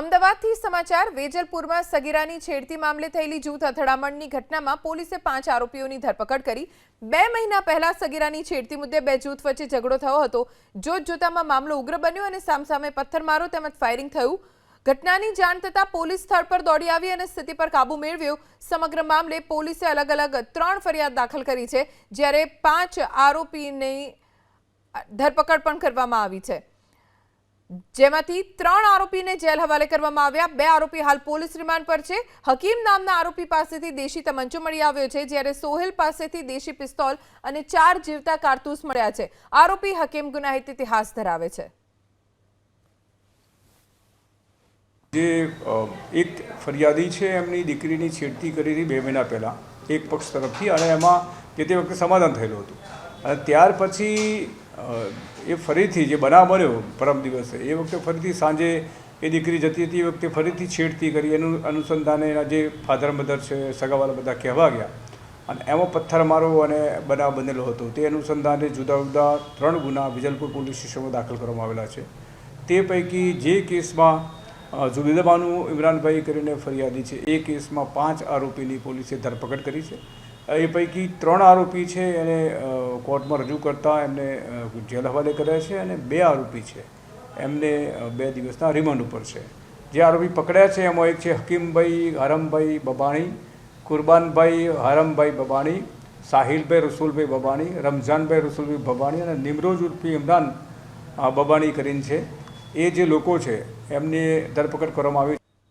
અમદાવાદથી સમાચાર, વેજલપુરમાં સગીરાની છેડતી મામલે થયેલી જૂથ અથડામણની ઘટનામાં પોલીસે પાંચ આરોપીઓની ધરપકડ કરી. બે મહિના પહેલા સગીરાની છેડતી મુદ્દે બે જૂથ વચ્ચે ઝઘડો થયો હતો. જોત જોતામાં મામલો ઉગ્ર બન્યો અને સામસામે પથ્થરમારો તેમજ ફાયરિંગ થયું. ઘટનાની જાણ થતાં પોલીસ સ્થળ પર દોડી આવી અને સ્થિતિ પર કાબુ મેળવ્યો. સમગ્ર મામલે પોલીસે અલગ અલગ ત્રણ ફરિયાદ દાખલ કરી છે, જ્યારે પાંચ આરોપીની ધરપકડ પણ કરવામાં આવી છે. જેમાંથી ત્રણ આરોપીને જેલ હવાલે કરવામાં આવ્યા. બે આરોપી હાલ પોલીસ રિમાન્ડ પર છે. હકીમ નામના આરોપી પાસેથી દેશી તમંચો મળી આવ્યો છે, જ્યારે સોહેલ પાસેથી દેશી પિસ્તોલ અને ચાર જીવતા કારતૂસ મળ્યા છે. આરોપી હકીમ ગુનાહિત ઇતિહાસ ધરાવે છે. જે એક ફરિયાદી છે, એમની દીકરીની છેડતી કરી હતી બે મહિના પહેલાં. એક પક્ષ તરફથી અને એમાં જે તે વખતે સમાધાન થયેલું હતું. અને ત્યાર પછી એ ફરીથી જે બનાવ બન્યો પરમ દિવસે, એ વખતે ફરીથી સાંજે એ દીકરી જતી હતી, એ વખતે ફરીથી છેડતી કરી, એનું અનુસંધાને એના જે ફાધર મધર છે, સગાવાલા બધા કહેવા ગયા. અને એમાં પથ્થરમારો અને બનાવ બનેલો હતો. તે અનુસંધાને જુદા જુદા ત્રણ ગુના વિજલપુર પોલીસ સ્ટેશનમાં દાખલ કરવામાં આવેલા છે. તે પૈકી જે કેસમાં જુબેદાબાનું ઇમરાનભાઈ કરીને ફરિયાદી છે. એ કેસમાં પાંચ આરોપીની પોલીસે ધરપકડ કરી છે. એ પૈકી ત્રણ આરોપી છે એને કોર્ટમાં રજૂ કરતાં એમને જેલ હવાલે કર્યા છે અને બે આરોપી છે. એમને બે દિવસના રિમાન્ડ ઉપર છે. જે આરોપી પકડ્યા છે એમાં એક છે હકીમભાઈ, હરમભાઈ બબાણી, કુરબાનભાઈ, હરમભાઈ બબાણી, સાહિલભાઈ રસુલભાઈ બબાણી, રમઝાનભાઈ રસુલભાઈ બબાણી અને નિમરોજ ઉર્ફી ઇમરાન બબાણી કરીને છે. એ જે લોકો છે એમની ધરપકડ કરવામાં આવી